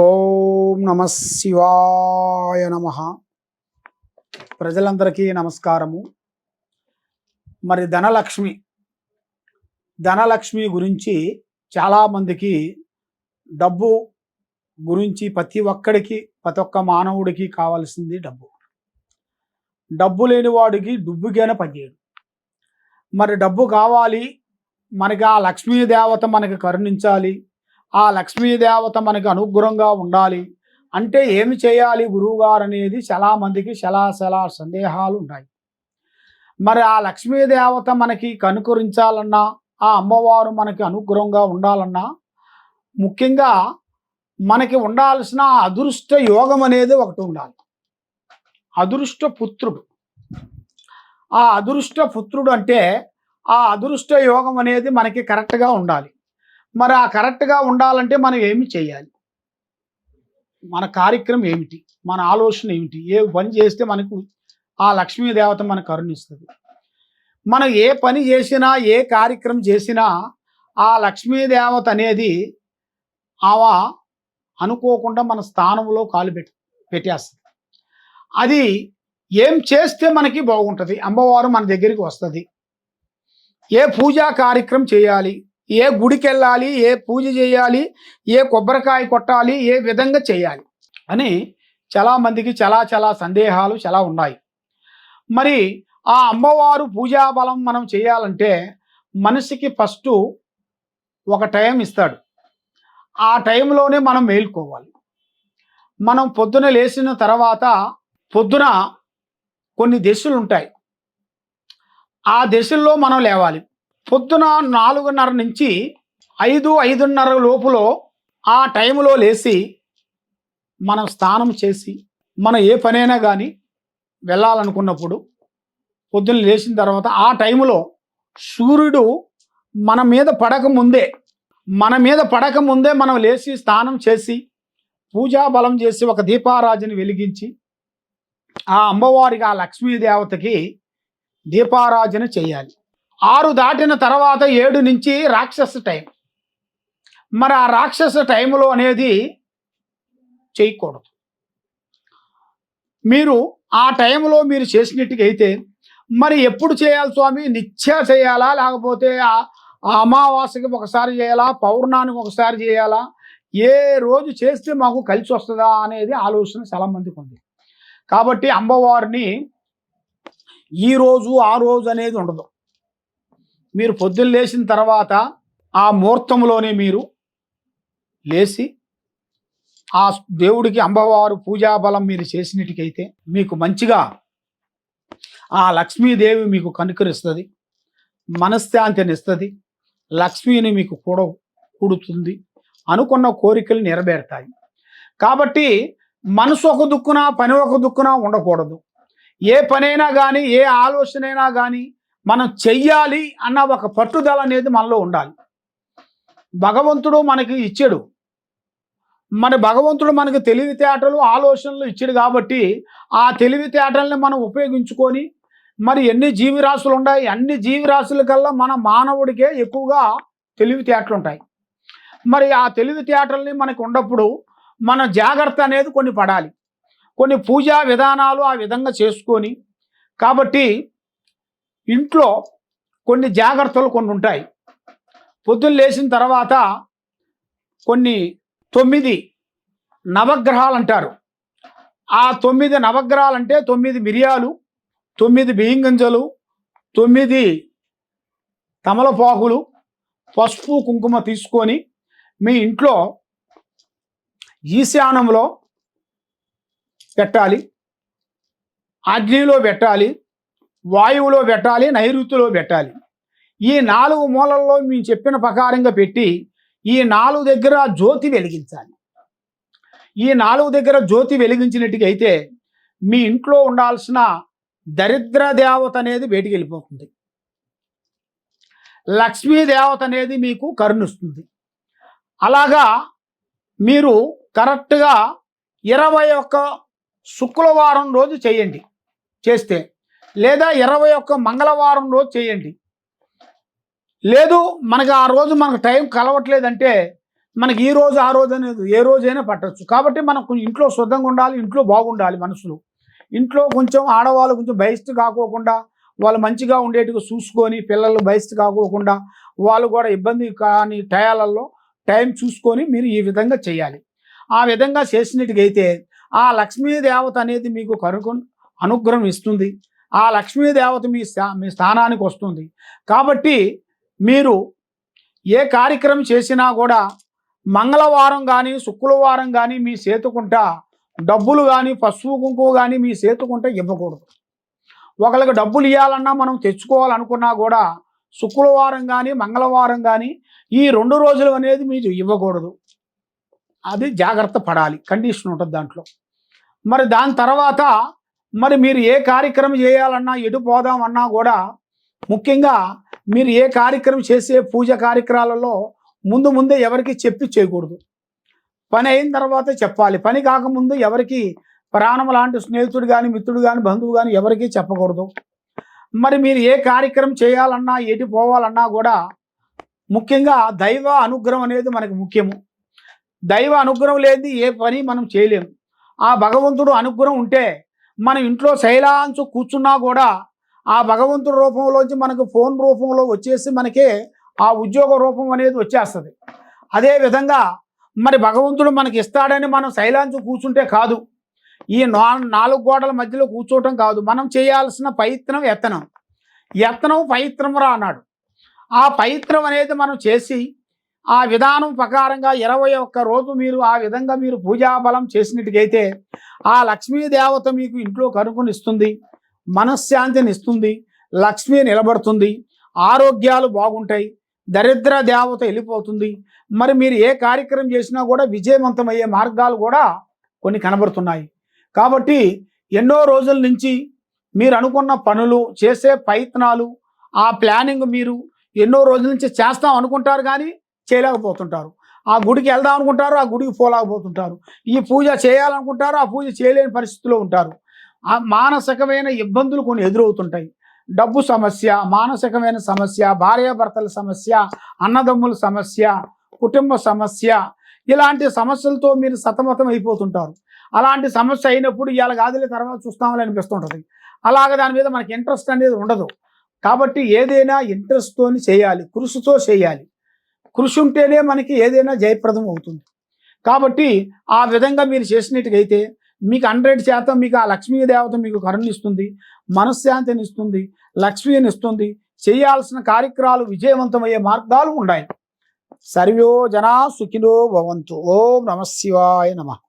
ఓం నమ శివాయ నమ. ప్రజలందరికీ నమస్కారము. మరి ధనలక్ష్మి ధనలక్ష్మి గురించి చాలామందికి డబ్బు గురించి ప్రతి ఒక్కడికి ప్రతి ఒక్క మానవుడికి కావాల్సింది డబ్బు. డబ్బు లేని వాడికి డుబ్బుకైనా పనిచేయడు మరి డబ్బు కావాలి మనకి ఆ లక్ష్మీ దేవత మనకి కరుణించాలి ఆ లక్ష్మీ దేవత మనకి అనుగ్రహంగా ఉండాలి. అంటే ఏమి చేయాలి గురువుగారు అనేది చాలామందికి చాలా సందేహాలు ఉన్నాయి మరి ఆ లక్ష్మీ దేవత మనకి కనుకరించాలన్నా ఆ అమ్మవారు మనకి అనుగ్రహంగా ఉండాలన్నా ముఖ్యంగా మనకి ఉండాల్సిన అదృష్ట యోగం అనేది ఒకటి ఉండాలి. అదృష్ట పుత్రుడు. ఆ అదృష్ట పుత్రుడు అంటే ఆ అదృష్ట యోగం అనేది మనకి కరెక్ట్గా ఉండాలి. మరి ఆ కరెక్ట్గా ఉండాలంటే మనం ఏమి చేయాలి? మన కార్యక్రమం ఏమిటి? మన ఆలోచన ఏమిటి? ఏ పని చేస్తే మనకు ఆ లక్ష్మీ దేవత మనకు కరుణిస్తుంది. మనం ఏ పని చేసినా ఏ కార్యక్రమం చేసినా ఆ లక్ష్మీ దేవత అనేది ఆవా అనుకోకుండా మన స్థానంలో కాలు పెట్టి పెట్టేస్తుంది. అది ఏం చేస్తే మనకి బాగుంటుంది? అమ్మవారు మన దగ్గరికి వస్తుంది. ఏ పూజా కార్యక్రమం చేయాలి? ఏ గుడికి వెళ్ళాలి ఏ పూజ చేయాలి ఏ కొబ్బరికాయ కొట్టాలి ఏ విధంగా చేయాలి అని చాలామందికి చాలా చాలా సందేహాలు చాలా ఉన్నాయి. మరి ఆ అమ్మవారు పూజా బలం మనం చేయాలంటే మనిషికి ఫస్ట్ ఒక టైం ఇస్తాడు. ఆ టైంలోనే మనం మేల్కోవాలి. మనం పొద్దున లేచిన తర్వాత పొద్దున కొన్ని దశలు ఉంటాయి ఆ దశల్లో మనం లేవాలి. పొద్దున నాలుగున్నర నుంచి ఐదు ఐదున్నర లోపులో ఆ టైంలో లేచి మనం స్నానం చేసి మనం ఏ పనైనా కానీ వెళ్ళాలనుకున్నప్పుడు పొద్దున్న లేచిన తర్వాత ఆ టైంలో సూర్యుడు మన మీద పడక ముందే మన మీద పడక ముందే మనం లేచి స్నానం చేసి పూజా బలం చేసి ఒక దీపారాజుని వెలిగించి ఆ అమ్మవారికి ఆ లక్ష్మీ దేవతకి దీపారాజన చేయాలి. ఆరు దాటిన తర్వాత ఏడు నుంచి రాక్షస టైం. మరి ఆ రాక్షస టైంలో అనేది చేయకూడదు. మీరు ఆ టైంలో మీరు చేసినట్టుగా అయితే మరి ఎప్పుడు చేయాలి స్వామి? నిత్య చేయాలా? లేకపోతే ఆ అమావాస్యకి ఒకసారి చేయాలా? పౌర్ణానికి ఒకసారి చేయాలా? ఏ రోజు చేస్తే మాకు కలిసి వస్తుందా? అనేది ఆలోచన చాలా మందికి ఉంది. కాబట్టి అమ్మవారిని ఈ రోజు ఆ రోజు అనేది ఉండదు. మీరు పొద్దున్న లేచిన తర్వాత ఆ ముహూర్తంలోనే మీరు లేచి ఆ దేవుడికి అమ్మవారు పూజా బలం మీరు చేసినట్టుకైతే మీకు మంచిగా ఆ లక్ష్మీదేవి మీకు కనుకరిస్తుంది మనశ్శాంతిని ఇస్తుంది లక్ష్మిని మీకు కూడ కూడుతుంది అనుకున్న కోరికలు నెరవేరుతాయి. కాబట్టి మనసు ఒక దుక్కున పని ఒక దుక్కున ఉండకూడదు. ఏ పనైనా కానీ ఏ ఆలోచనైనా కానీ మనం చెయ్యాలి అన్న ఒక పట్టుదల అనేది మనలో ఉండాలి. భగవంతుడు మనకి ఇచ్చాడు. మన భగవంతుడు మనకు తెలివితేటలు ఆలోచనలు ఇచ్చాడు కాబట్టి ఆ తెలివితేటల్ని మనం ఉపయోగించుకొని మరి ఎన్ని జీవిరాశులు ఉన్నాయి అన్ని జీవిరాశుల కల్లా మన మానవుడికే ఎక్కువగా తెలివితేటలు ఉంటాయి. మరి ఆ తెలివితేటల్ని మనకు ఉన్నప్పుడు మన జాగ్రత్త అనేది కొన్ని పడాలి. కొన్ని పూజా విధానాలు ఆ విధంగా చేసుకొని కాబట్టి ఇంట్లో కొన్ని జాగ్రత్తలు కొన్ని ఉంటాయి. పొద్దున్న లేచిన తర్వాత కొన్ని తొమ్మిది నవగ్రహాలు అంటారు ఆ తొమ్మిది నవగ్రహాలు అంటే తొమ్మిది మిరియాలు తొమ్మిది బియ్యం గింజలు తొమ్మిది తమలపాకులు పసుపు కుంకుమ తీసుకొని మీ ఇంట్లో ఈశాన్యంలో పెట్టాలి. అగ్నిలో పెట్టాలి. వాయువులో పెట్టాలి నైరుతిలో పెట్టాలి. ఈ నాలుగు మూలల్లో మేము చెప్పిన ప్రకారంగా పెట్టి ఈ నాలుగు దగ్గర జ్యోతి వెలిగించాలి. ఈ నాలుగు దగ్గర జ్యోతి వెలిగించినట్టుకైతే అయితే మీ ఇంట్లో ఉండాల్సిన దరిద్ర దేవత అనేది బయటికి వెళ్ళిపోతుంది. లక్ష్మీ దేవత అనేది మీకు కరుణిస్తుంది అలాగా మీరు కరెక్ట్గా ఇరవై ఒక్క శుక్రవారం రోజు చేయండి. చేస్తే లేదా ఇరవై ఒక్క మంగళవారం రోజు చేయండి. లేదు మనకు ఆ రోజు మనకు టైం కలవట్లేదంటే మనకి ఈ రోజు ఆ రోజు అనేది ఏ రోజైనా పట్టచ్చు. కాబట్టి మనం కొంచెం ఇంట్లో శుద్ధంగా ఉండాలి ఇంట్లో బాగుండాలి మనుషులు ఇంట్లో కొంచెం ఆడవాళ్ళు కొంచెం బయస్ట్ కాకోకుండా వాళ్ళు మంచిగా ఉండేట్టుగా చూసుకొని పిల్లలు బయస్ట్ కాకోకుండా వాళ్ళు కూడా ఇబ్బంది కాని టయాలలో టైం చూసుకొని మీరు ఈ విధంగా చేయాలి. ఆ విధంగా చేసినట్టుగైతే ఆ లక్ష్మీ దేవత అనేది మీకు కనుక అనుగ్రహం ఇస్తుంది. ఆ లక్ష్మీ దేవత మీ స్థా- మీ స్థానానికి వస్తుంది. కాబట్టి మీరు ఏ కార్యక్రమం చేసినా కూడా మంగళవారం కానీ శుక్రవారం కానీ మీ చేతుకుంట డబ్బులు కానీ పసుపు కుంకుమ కానీ మీ చేతుకుంట ఇవ్వకూడదు. ఒకరికి డబ్బులు ఇవ్వాలన్నా మనం తెచ్చుకోవాలనుకున్నా కూడా శుక్రవారం కానీ మంగళవారం కానీ ఈ రెండు రోజులు అనేది మీరు ఇవ్వకూడదు. అది జాగ్రత్త పడాలి. కండిషన్ ఉంటుంది దాంట్లో. మరి దాని తర్వాత మరి మీరు ఏ కార్యక్రమం చేయాలన్నా ఎటు పోదాం అన్నా కూడా ముఖ్యంగా మీరు ఏ కార్యక్రమం చేసే పూజ కార్యక్రమాలలో ముందు ముందే ఎవరికి చెప్పి చేయకూడదు. పని అయిన తర్వాత చెప్పాలి. పని కాకముందు ఎవరికి ప్రాణం లాంటి స్నేహితుడు కానీ మిత్రుడు కానీ బంధువు కానీ ఎవరికి చెప్పకూడదు. మరి మీరు ఏ కార్యక్రమం చేయాలన్నా ఎటు పోవాలన్నా కూడా ముఖ్యంగా దైవ అనుగ్రహం అనేది మనకు ముఖ్యము. దైవ అనుగ్రహం లేనిది ఏ పని మనం చేయలేము. ఆ భగవంతుడు అనుగ్రహం ఉంటే మనం ఇంట్లో శైలాంచు కూర్చున్నా కూడా ఆ భగవంతుడి రూపంలోంచి మనకు ఫోన్ రూపంలో వచ్చేసి మనకే ఆ ఉద్యోగ రూపం అనేది వచ్చేస్తుంది. అదే విధంగా మరి భగవంతుడు మనకి ఇస్తాడని మనం శైలాంచు కూర్చుంటే కాదు. ఈ నాలుగు గోడల మధ్యలో కూర్చోవటం కాదు. మనం చేయాల్సిన పైత్రం ఎత్తనం ఎత్తనం పవిత్రమురా అన్నాడు. ఆ పవిత్రం అనేది మనం చేసి ఆ విధానం ప్రకారంగా ఇరవై ఒక్క రోజు మీరు ఆ విధంగా మీరు పూజాబలం చేసినట్టుకైతే ఆ లక్ష్మీ దేవత మీకు ఇంట్లో కనుకొనిస్తుంది మనశ్శాంతిని ఇస్తుంది లక్ష్మి నిలబడుతుంది ఆరోగ్యాలు బాగుంటాయి దరిద్ర దేవత వెళ్ళిపోతుంది. మరి మీరు ఏ కార్యక్రమం చేసినా కూడా విజయవంతమయ్యే మార్గాలు కూడా కొన్ని కనబడుతున్నాయి. కాబట్టి ఎన్నో రోజుల నుంచి మీరు అనుకున్న పనులు చేసే ప్రయత్నాలు ఆ ప్లానింగ్ మీరు ఎన్నో రోజుల నుంచి చేస్తాం అనుకుంటారు కానీ చేయలేకపోతుంటారు. ఆ గుడికి వెళ్దాం అనుకుంటారు ఆ గుడికి పోలేకపోతుంటారు. ఈ పూజ చేయాలనుకుంటారు ఆ పూజ చేయలేని పరిస్థితిలో ఉంటారు. ఆ మానసికమైన ఇబ్బందులు కొన్ని ఎదురవుతుంటాయి. డబ్బు సమస్య మానసికమైన సమస్య భార్యాభర్తల సమస్య అన్నదమ్ముల సమస్య కుటుంబ సమస్య ఇలాంటి సమస్యలతో మీరు సతమతం అయిపోతుంటారు. అలాంటి సమస్య అయినప్పుడు ఇవాళ కాదులే తర్వాత చూస్తామని అనిపిస్తుంటుంది. అలాగ దాని మీద మనకి ఇంట్రెస్ట్ అనేది ఉండదు. కాబట్టి ఏదైనా ఇంట్రెస్ట్తోని చేయాలి కృషితో చేయాలి. కృషి ఉంటేనే మనకి ఏదైనా జయప్రదం అవుతుంది. కాబట్టి ఆ విధంగా మీరు చేసినట్టుగైతే మీకు హండ్రెడ్ శాతం మీకు ఆ లక్ష్మీ దేవత మీకు కరుణిస్తుంది మనశ్శాంతిని ఇస్తుంది లక్ష్మిని ఇస్తుంది చేయాల్సిన కార్యక్రమాలు విజయవంతమయ్యే మార్గాలు ఉన్నాయి. సర్వో జనా సుఖినో భవంతు. ఓం నమ శివాయ నమ.